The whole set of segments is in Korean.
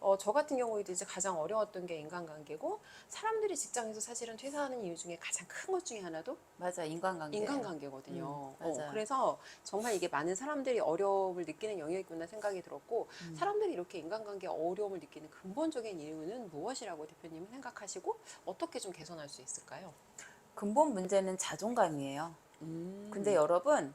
어, 저 같은 경우에도 이제 가장 어려웠던 게 인간관계고 사람들이 직장에서 사실은 퇴사하는 이유 중에 가장 큰 것 중에 하나도 맞아 인간관계. 인간관계거든요. 음. 어, 그래서 정말 이게 많은 사람들이 어려움을 느끼는 영역이구나 생각이 들었고 음. 사람들이 이렇게 인간관계 어려움을 느끼는 근본적인 이유는 무엇이라고 대표님은 생각하시고 어떻게 좀 개선할 수 있을까요? 근본 문제는 자존감이에요. 음. 근데 여러분,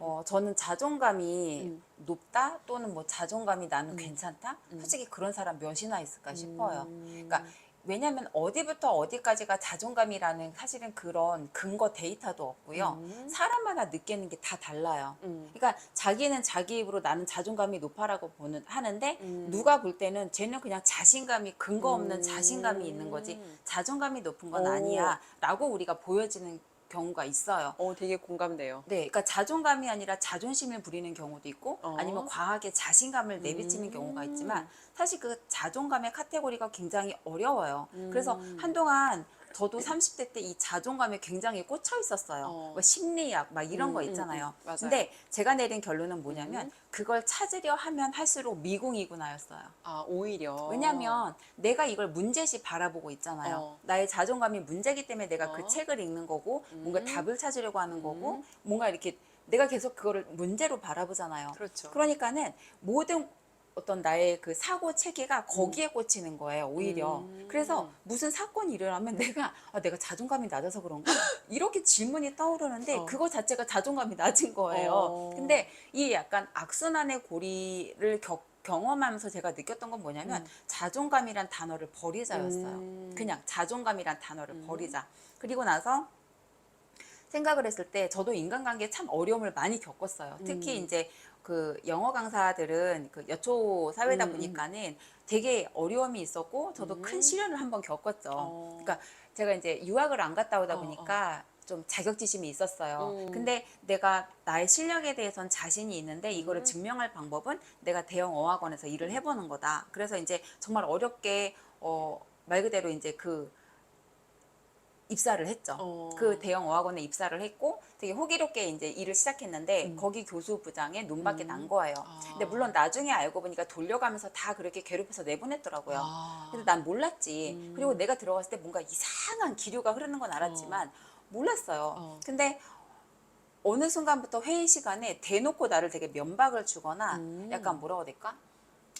어, 저는 자존감이 음. 높다 또는 뭐 자존감이 나는 음. 괜찮다? 음. 솔직히 그런 사람 몇이나 있을까 싶어요. 음. 그러니까 왜냐하면 어디부터 어디까지가 자존감이라는 사실은 그런 근거 데이터도 없고요. 음. 사람마다 느끼는 게 다 달라요. 음. 그러니까 자기는 자기 입으로 나는 자존감이 높아라고 보는 하는데 음. 누가 볼 때는 쟤는 그냥 자신감이 근거 없는 음. 자신감이 있는 거지 자존감이 높은 건 오. 아니야라고 우리가 보여지는 경우가 있어요. 어, 되게 공감돼요. 네, 그러니까 자존감이 아니라 자존심을 부리는 경우도 있고 어. 아니면 과하게 자신감을 내비치는 음. 경우가 있지만 사실 그 자존감의 카테고리가 굉장히 어려워요. 그래서 음. 한동안 저도 30대 때 이 자존감에 굉장히 꽂혀 있었어요. 어. 뭐 심리학 막 이런 음, 거 음, 있잖아요. 음, 맞아요. 근데 제가 내린 결론은 뭐냐면 음. 그걸 찾으려 하면 할수록 미궁이구나였어요. 아, 오히려. 왜냐하면 내가 이걸 문제시 바라보고 있잖아요. 어. 나의 자존감이 문제기 때문에 내가 어. 그 책을 읽는 거고 음. 뭔가 답을 찾으려고 하는 거고 음. 뭔가 이렇게 내가 계속 그거를 문제로 바라보잖아요. 그렇죠. 그러니까는 모든 어떤 나의 그 사고 체계가 거기에 꽂히는 거예요, 오히려. 음. 그래서 무슨 사건이 일어나면 내가, 아, 내가 자존감이 낮아서 그런가? 이렇게 질문이 떠오르는데 어. 그거 자체가 자존감이 낮은 거예요. 어. 근데 이 약간 악순환의 고리를 겪, 경험하면서 제가 느꼈던 건 뭐냐면 음. 자존감이란 단어를 버리자였어요. 음. 그냥 자존감이란 단어를 음. 버리자. 그리고 나서 생각을 했을 때 저도 인간관계에 참 어려움을 많이 겪었어요. 특히 음. 이제 그 영어 강사들은 그 여초 사회다 음, 음. 보니까는 되게 어려움이 있었고 저도 음. 큰 시련을 한번 겪었죠. 어. 그러니까 제가 이제 유학을 안 갔다 오다 어, 보니까 좀 자격지심이 있었어요. 음. 근데 내가 나의 실력에 대해선 자신이 있는데 이거를 음. 증명할 방법은 내가 대형 어학원에서 일을 해보는 거다. 그래서 이제 정말 어렵게 어, 말 그대로 이제 그 입사를 했죠. 어. 그 대형 어학원에 입사를 했고 되게 호기롭게 이제 일을 시작했는데 음. 거기 교수 부장에 눈밖에 음. 난 거예요. 아. 근데 물론 나중에 알고 보니까 돌려가면서 다 그렇게 괴롭혀서 내보냈더라고요. 아. 근데 난 몰랐지. 음. 그리고 내가 들어갔을 때 뭔가 이상한 기류가 흐르는 건 알았지만 몰랐어요. 어. 근데 어느 순간부터 회의 시간에 대놓고 나를 되게 면박을 주거나 음. 약간 뭐라고 해야 될까?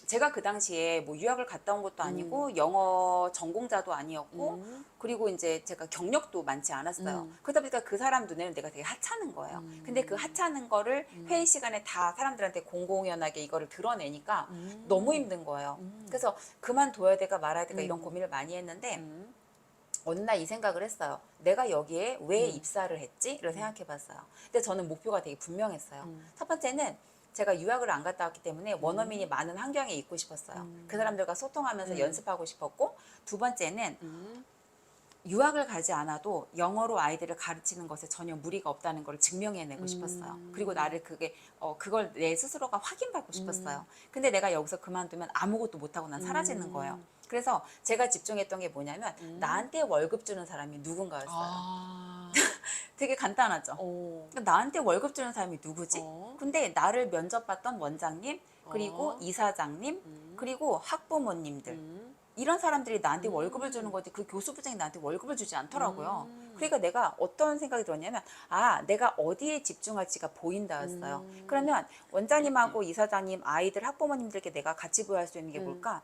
제가 그 당시에 뭐 유학을 갔다 온 것도 아니고 영어 전공자도 아니었고 음. 그리고 이제 제가 경력도 많지 않았어요. 음. 그러다 보니까 그 사람 눈에는 내가 되게 하찮은 거예요. 음. 근데 그 하찮은 거를 음. 회의 시간에 다 사람들한테 공공연하게 이거를 드러내니까 음. 너무 힘든 거예요. 음. 그래서 그만둬야 될까 말아야 될까 이런 음. 고민을 많이 했는데 음. 어느 날 이 생각을 했어요. 내가 여기에 왜 음. 입사를 했지?를 생각해 봤어요. 근데 저는 목표가 되게 분명했어요. 음. 첫 번째는 제가 유학을 안 갔다 왔기 때문에 원어민이 많은 환경에 있고 싶었어요. 음. 그 사람들과 소통하면서 음. 연습하고 싶었고 두 번째는 음. 유학을 가지 않아도 영어로 아이들을 가르치는 것에 전혀 무리가 없다는 걸 증명해내고 음. 싶었어요. 그리고 나를 그게 어 그걸 내 스스로가 확인받고 음. 싶었어요. 근데 내가 여기서 그만두면 아무것도 못하고 난 사라지는 음. 거예요. 그래서 제가 집중했던 게 뭐냐면 음. 나한테 월급 주는 사람이 누군가였어요. 아. 되게 간단하죠. 어. 그러니까 나한테 월급 주는 사람이 누구지? 어. 근데 나를 면접봤던 원장님, 그리고 어. 이사장님, 음. 그리고 학부모님들 음. 이런 사람들이 나한테 음. 월급을 주는 거지 그 교수부장이 나한테 월급을 주지 않더라고요. 음. 그러니까 내가 어떤 생각이 들었냐면 아 내가 어디에 집중할지가 보인다였어요. 음. 그러면 원장님하고 이사장님, 아이들, 학부모님들께 내가 같이 보여할 수 있는 게 음. 뭘까?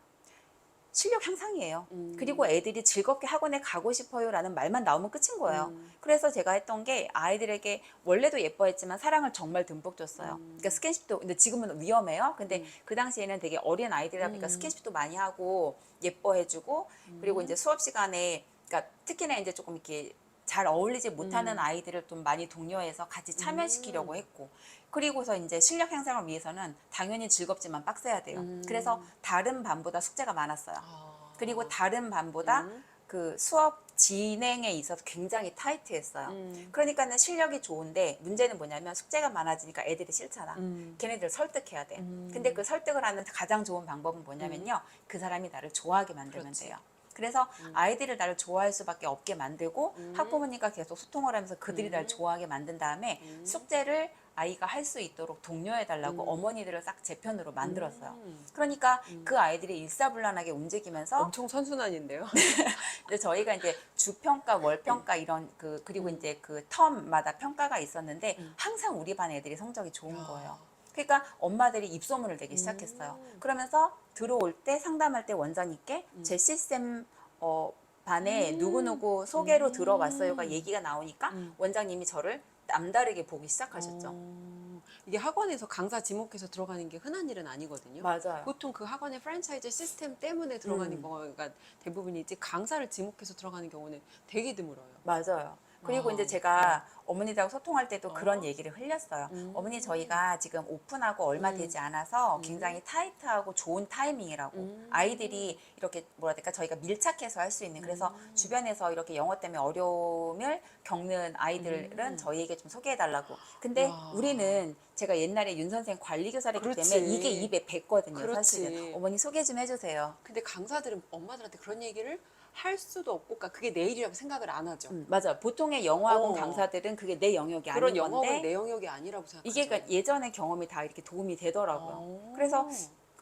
실력 향상이에요. 음. 그리고 애들이 즐겁게 학원에 가고 싶어요라는 말만 나오면 끝인 거예요. 음. 그래서 제가 했던 게 아이들에게 원래도 예뻐했지만 사랑을 정말 듬뿍 줬어요. 음. 그러니까 스킨십도 근데 지금은 위험해요. 근데 음. 그 당시에는 되게 어린 아이들이다 보니까 음. 스킨십도 많이 하고 예뻐해주고 그리고 음. 이제 수업 시간에 그러니까 특히나 이제 조금 이렇게 잘 어울리지 못하는 음. 아이들을 좀 많이 독려해서 같이 참여시키려고 음. 했고 그리고서 이제 실력 향상을 위해서는 당연히 즐겁지만 빡세야 돼요. 음. 그래서 다른 반보다 숙제가 많았어요. 아. 그리고 다른 반보다 음. 그 수업 진행에 있어서 굉장히 타이트했어요. 음. 그러니까는 실력이 좋은데 문제는 뭐냐면 숙제가 많아지니까 애들이 싫잖아. 음. 걔네들 설득해야 돼. 음. 근데 그 설득을 하는 가장 좋은 방법은 뭐냐면요. 그 사람이 나를 좋아하게 만들면 그렇지. 돼요. 그래서 아이들을 나를 좋아할 수밖에 없게 만들고 음. 학부모님과 계속 소통을 하면서 그들이 음. 나를 좋아하게 만든 다음에 음. 숙제를 아이가 할 수 있도록 독려해달라고 음. 어머니들을 싹 제 편으로 만들었어요. 음. 그러니까 음. 그 아이들이 일사불란하게 움직이면서 엄청 선순환인데요. 근데 저희가 이제 주평가, 월평가 이런 그 그리고 이제 그 텀마다 평가가 있었는데 음. 항상 우리 반 애들이 성적이 좋은 야. 거예요. 그러니까 엄마들이 입소문을 내기 시작했어요. 음. 그러면서 들어올 때 상담할 때 원장님께 음. 제시쌤 어, 반에 음. 누구누구 소개로 음. 들어왔어요가 얘기가 나오니까 음. 원장님이 저를 남다르게 보기 시작하셨죠. 어, 이게 학원에서 강사 지목해서 들어가는 게 흔한 일은 아니거든요. 맞아요. 보통 그 학원의 프랜차이즈 시스템 때문에 들어가는 음. 거가 대부분이지 강사를 지목해서 들어가는 경우는 되게 드물어요. 맞아요. 그리고 와. 이제 제가 어머니들하고 소통할 때도 어. 그런 얘기를 흘렸어요. 음. 어머니 저희가 지금 오픈하고 얼마 음. 되지 않아서 음. 굉장히 타이트하고 좋은 타이밍이라고 음. 아이들이 이렇게 뭐라 해야 될까 저희가 밀착해서 할 수 있는 그래서 음. 주변에서 이렇게 영어 때문에 어려움을 겪는 아이들은 음. 저희에게 좀 소개해달라고. 근데 와. 우리는 제가 옛날에 윤 선생 관리 교사였기 그렇지. 때문에 이게 입에 뱉거든요. 그렇지. 사실은 어머니 소개 좀 해주세요. 근데 강사들은 엄마들한테 그런 얘기를 할 수도 없고, 그러니까 그게 내 일이라고 생각을 안 하죠. 음, 맞아요. 보통의 영어학원 어. 강사들은 그게 내 영역이 그런 아닌 영업은 건데 내 영역이 아니라고 생각하죠. 이게 그러니까 예전의 경험이 다 이렇게 도움이 되더라고요. 어. 그래서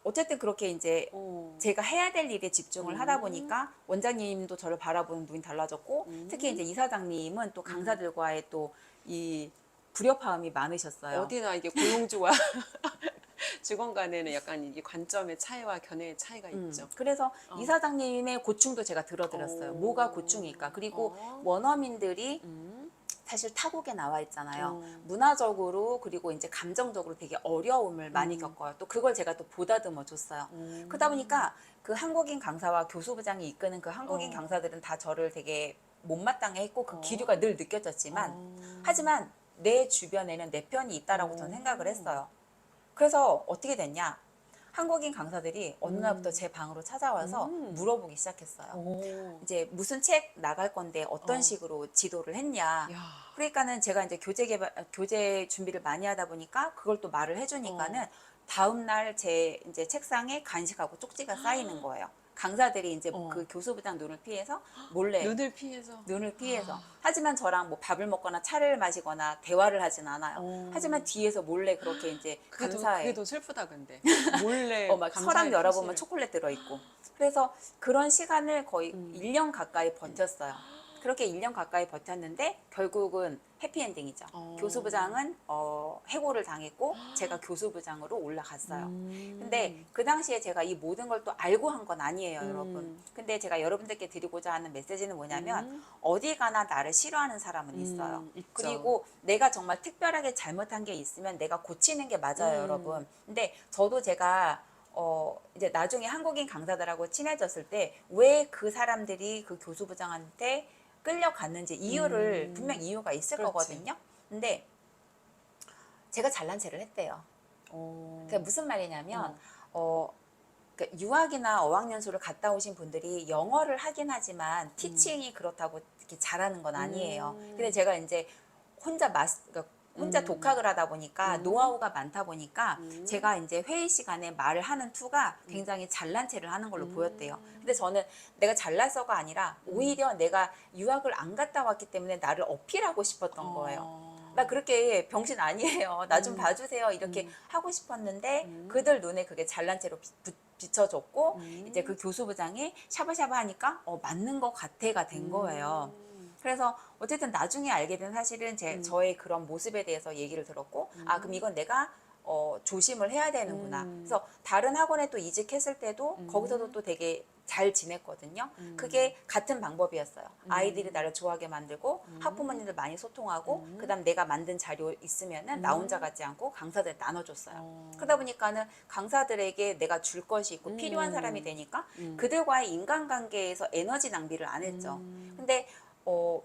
어쨌든 그렇게 이제 어. 제가 해야 될 일에 집중을 음. 하다 보니까 원장님도 저를 바라보는 눈이 달라졌고 음. 특히 이제 이사장님은 또 강사들과의 또 이 불협화음이 많으셨어요. 어디나 이게 고용주와 직원 간에는 약간 이게 관점의 차이와 견해의 차이가 음, 있죠. 그래서 어. 이사장님의 고충도 제가 들어드렸어요. 오. 뭐가 고충일까? 그리고 어. 원어민들이 음. 사실 타국에 나와 있잖아요. 어. 문화적으로 그리고 이제 감정적으로 되게 어려움을 많이 음. 겪어요. 또 그걸 제가 또 보다듬어 줬어요. 음. 그러다 보니까 그 한국인 강사와 교수부장이 이끄는 그 한국인 어. 강사들은 다 저를 되게 못마땅해 했고 그 어. 기류가 늘 느껴졌지만 어. 하지만 내 주변에는 내 편이 있다라고 어. 저는 생각을 했어요. 그래서 어떻게 됐냐? 한국인 강사들이 어느 음. 날부터 제 방으로 찾아와서 음. 물어보기 시작했어요. 오. 이제 무슨 책 나갈 건데 어떤 어. 식으로 지도를 했냐? 야. 그러니까는 제가 이제 교재 개발 교재 준비를 많이 하다 보니까 그걸 또 말을 해주니까는 어. 다음 날 제 이제 책상에 간식하고 쪽지가 쌓이는 거예요. 강사들이 이제 어. 그 교수부장 눈을 피해서 몰래 눈을 피해서. 눈을 피해서 아. 하지만 저랑 뭐 밥을 먹거나 차를 마시거나 대화를 하진 않아요. 어. 하지만 뒤에서 몰래 그렇게 이제 그게 더, 감사해. 그게 더 슬프다 근데. 몰래. 어, 막 감사의 서랍 열어보면 표시를. 초콜릿 들어있고. 그래서 그런 시간을 거의 음. 1년 가까이 버텼어요. 그렇게 1년 가까이 버텼는데 결국은 해피엔딩이죠. 어. 교수부장은 어, 해고를 당했고 제가 교수부장으로 올라갔어요. 음. 근데 그 당시에 제가 이 모든 걸 또 알고 한 건 아니에요, 음. 여러분. 근데 제가 여러분들께 드리고자 하는 메시지는 뭐냐면 음. 어디 가나 나를 싫어하는 사람은 있어요. 음, 있죠. 그리고 내가 정말 특별하게 잘못한 게 있으면 내가 고치는 게 맞아요, 음. 여러분. 근데 저도 제가 어 이제 나중에 한국인 강사들하고 친해졌을 때 왜 그 사람들이 그 교수부장한테 끌려갔는지 이유를 음. 분명 이유가 있을 그렇지. 거거든요. 근데 제가 잘난 체를 했대요. 어. 그게 무슨 말이냐면 어. 어 그러니까 유학이나 어학연수를 갔다 오신 분들이 영어를 하긴 하지만 티칭이 그렇다고 이렇게 잘하는 건 아니에요. 음. 근데 제가 이제 혼자 마스 그러니까 혼자 음. 독학을 하다 보니까 음. 노하우가 많다 보니까 음. 제가 이제 회의 시간에 말을 하는 투가 굉장히 잘난 체를 하는 걸로 음. 보였대요. 근데 저는 내가 잘나서가 아니라 오히려 내가 유학을 안 갔다 왔기 때문에 나를 어필하고 싶었던 거예요. 어. 나 그렇게 병신 아니에요. 나좀 음. 봐주세요. 이렇게 음. 하고 싶었는데 음. 그들 눈에 그게 잘난 체로 비, 비- 비춰졌고 음. 이제 그 교수부장이 샤바샤바 하니까 어, 맞는 것 같아가 된 거예요. 음. 그래서 어쨌든 나중에 알게 된 사실은 제 음. 저의 그런 모습에 대해서 얘기를 들었고 아 그럼 이건 내가 어, 조심을 해야 되는구나. 음. 그래서 다른 학원에 또 이직했을 때도 음. 거기서도 또 되게 잘 지냈거든요. 음. 그게 같은 방법이었어요. 음. 아이들이 나를 좋아하게 만들고 음. 학부모님들 많이 소통하고 음. 그다음 내가 만든 자료 있으면은 나 음. 혼자 갖지 않고 강사들 나눠줬어요. 어. 그러다 보니까는 강사들에게 내가 줄 것이 있고 음. 필요한 사람이 되니까 음. 그들과의 인간관계에서 에너지 낭비를 안 했죠. 음. 근데 어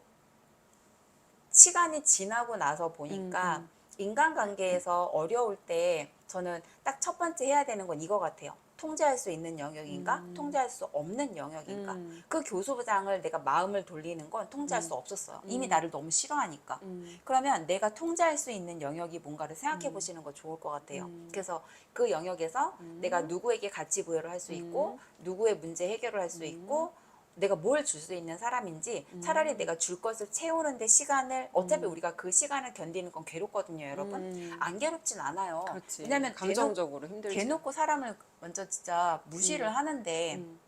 시간이 지나고 나서 보니까 음, 음. 인간관계에서 어려울 때 저는 딱 첫 번째 해야 되는 건 이거 같아요. 통제할 수 있는 영역인가? 음. 통제할 수 없는 영역인가? 음. 그 교수부장을 내가 마음을 돌리는 건 통제할 음. 수 없었어요. 이미 음. 나를 너무 싫어하니까. 음. 그러면 내가 통제할 수 있는 영역이 뭔가를 생각해 음. 보시는 거 좋을 것 같아요. 음. 그래서 그 영역에서 음. 내가 누구에게 가치 부여를 할 수 있고 누구의 문제 해결을 할수 음. 있고 내가 뭘 줄 수 있는 사람인지 차라리 내가 줄 것을 채우는데 시간을 어차피 우리가 그 시간을 견디는 건 괴롭거든요, 여러분. 음. 안 괴롭진 않아요. 그렇지. 왜냐면 감정적으로 힘들지. 대놓고 사람을 먼저 진짜 무시를 음. 하는데 음.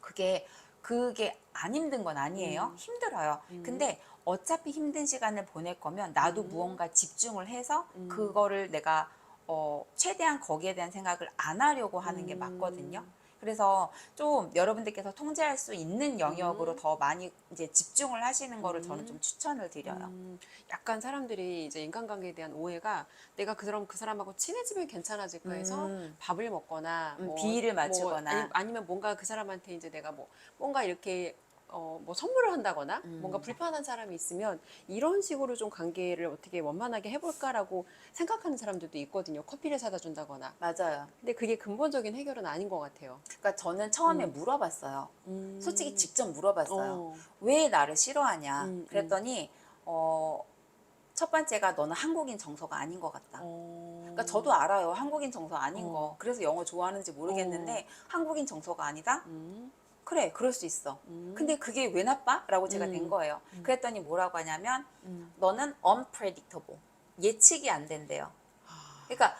그게 그게 안 힘든 건 아니에요. 음. 힘들어요. 음. 근데 어차피 힘든 시간을 보낼 거면 나도 음. 무언가 집중을 해서 음. 그거를 내가 어, 최대한 거기에 대한 생각을 안 하려고 하는 게 음. 맞거든요. 그래서 좀 여러분들께서 통제할 수 있는 영역으로 음. 더 많이 이제 집중을 하시는 거를 저는 음. 좀 추천을 드려요. 음, 약간 사람들이 이제 인간관계에 대한 오해가 내가 그 사람 그 사람하고 친해지면 괜찮아질까 해서 음. 밥을 먹거나 음, 비위를 맞추거나. 아니, 아니면 뭔가 그 사람한테 이제 내가 뭐 뭔가 이렇게 어, 뭐 선물을 한다거나 음. 뭔가 불편한 사람이 있으면 이런 식으로 좀 관계를 어떻게 원만하게 해볼까라고 생각하는 사람들도 있거든요. 커피를 사다 준다거나. 맞아요. 근데 그게 근본적인 해결은 아닌 것 같아요. 그러니까 저는 처음에 음. 물어봤어요. 음. 솔직히 직접 물어봤어요. 어. 왜 나를 싫어하냐? 음, 그랬더니 어, 첫 번째가 너는 한국인 정서가 아닌 것 같다. 어. 그러니까 저도 알아요. 한국인 정서 아닌 어. 거. 그래서 영어 좋아하는지 모르겠는데 한국인 정서가 아니다? 음. 그래, 그럴 수 있어. 음. 근데 그게 왜 나빠? 라고 제가 음. 된 거예요. 음. 그랬더니 뭐라고 하냐면 음. 너는 unpredictable. 예측이 안 된대요. 아. 그러니까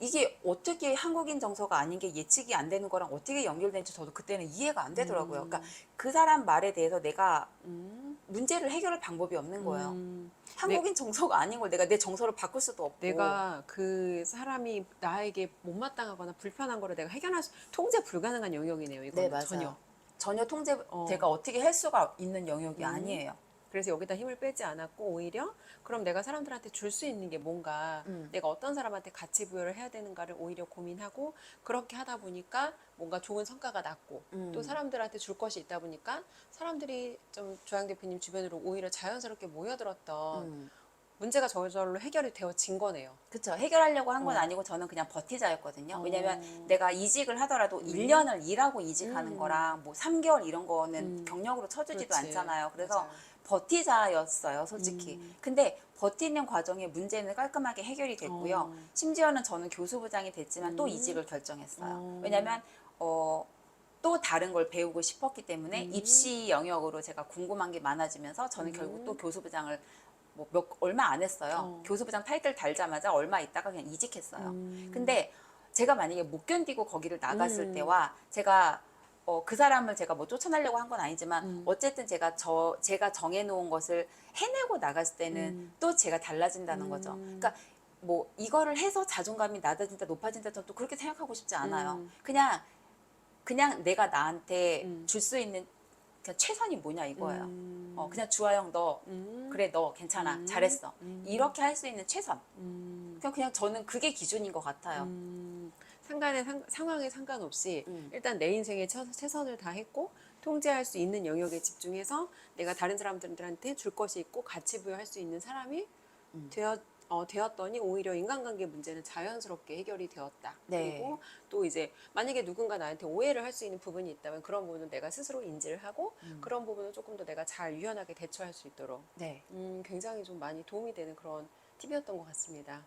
이게 어떻게 한국인 정서가 아닌 게 예측이 안 되는 거랑 어떻게 연결되는지 저도 그때는 이해가 안 되더라고요. 음. 그러니까 그 사람 말에 대해서 내가 음. 문제를 해결할 방법이 없는 거예요. 음. 한국인 정서가 아닌 걸 내가 내 정서를 바꿀 수도 없고. 내가 그 사람이 나에게 못마땅하거나 불편한 거를 내가 해결할 수 통제 불가능한 영역이네요. 이거는 네, 맞아요. 전혀. 전혀 통제 어. 제가 어 떻게 할 수가 있는 영역이 음. 아니에요. 그래서 여기다 힘을 빼지 않았고 오히려 그럼 내가 사람들한테 줄 수 있는 게 뭔가 음. 내가 어떤 사람한테 가치 부여를 해야 되는가를 오히려 고민하고 그렇게 하다 보니까 뭔가 좋은 성과가 났고 음. 또 사람들한테 줄 것이 있다 보니까 사람들이 좀 조양 대표님 주변으로 오히려 자연스럽게 모여들었던 음. 문제가 저절로 해결이 되어진 거네요. 그렇죠. 해결하려고 한 건 어. 아니고 저는 그냥 버티자였거든요. 어. 왜냐면 내가 이직을 하더라도 음. 1년을 일하고 이직하는 음. 거랑 뭐 3개월 이런 거는 음. 경력으로 쳐주지도 그렇지. 않잖아요. 그래서 맞아요. 버티자였어요, 솔직히. 음. 근데 버티는 과정에 문제는 깔끔하게 해결이 됐고요. 어. 심지어는 저는 교수부장이 됐지만 또 음. 이직을 결정했어요. 어. 왜냐면 어, 또 다른 걸 배우고 싶었기 때문에 음. 입시 영역으로 제가 궁금한 게 많아지면서 저는 음. 결국 또 교수부장을 뭐 몇 얼마 안 했어요. 어. 교수부장 타이틀 달자마자 얼마 있다가 그냥 이직했어요. 음. 근데 제가 만약에 못 견디고 거기를 나갔을 음. 때와 제가 어, 그 사람을 제가 뭐 쫓아내려고 한 건 아니지만 음. 어쨌든 제가 저 제가 정해놓은 것을 해내고 나갔을 때는 음. 또 제가 달라진다는 거죠. 음. 그러니까 뭐 이거를 해서 자존감이 낮아진다 높아진다 저는 또 그렇게 생각하고 싶지 않아요. 음. 그냥 그냥 내가 나한테 음. 줄수 있는 그냥 최선이 뭐냐 이거예요. 음. 어, 그냥 주아영 너 음. 그래 너 괜찮아 음. 잘했어 음. 이렇게 할 수 있는 최선. 음. 그냥 그냥 저는 그게 기준인 것 같아요. 음, 상관의 상, 상황에 상관없이 음. 일단 내 인생에 처- 최선을 다했고 통제할 수 있는 영역에 집중해서 내가 다른 사람들한테 줄 것이 있고 가치 부여할 수 있는 사람이 음. 되었 어, 되었더니 오히려 인간관계 문제는 자연스럽게 해결이 되었다. 네. 그리고 또 이제 만약에 누군가 나한테 오해를 할 수 있는 부분이 있다면 그런 부분은 내가 스스로 인지를 하고 음. 그런 부분은 조금 더 내가 잘 유연하게 대처할 수 있도록 네. 음, 굉장히 좀 많이 도움이 되는 그런 팁이었던 것 같습니다.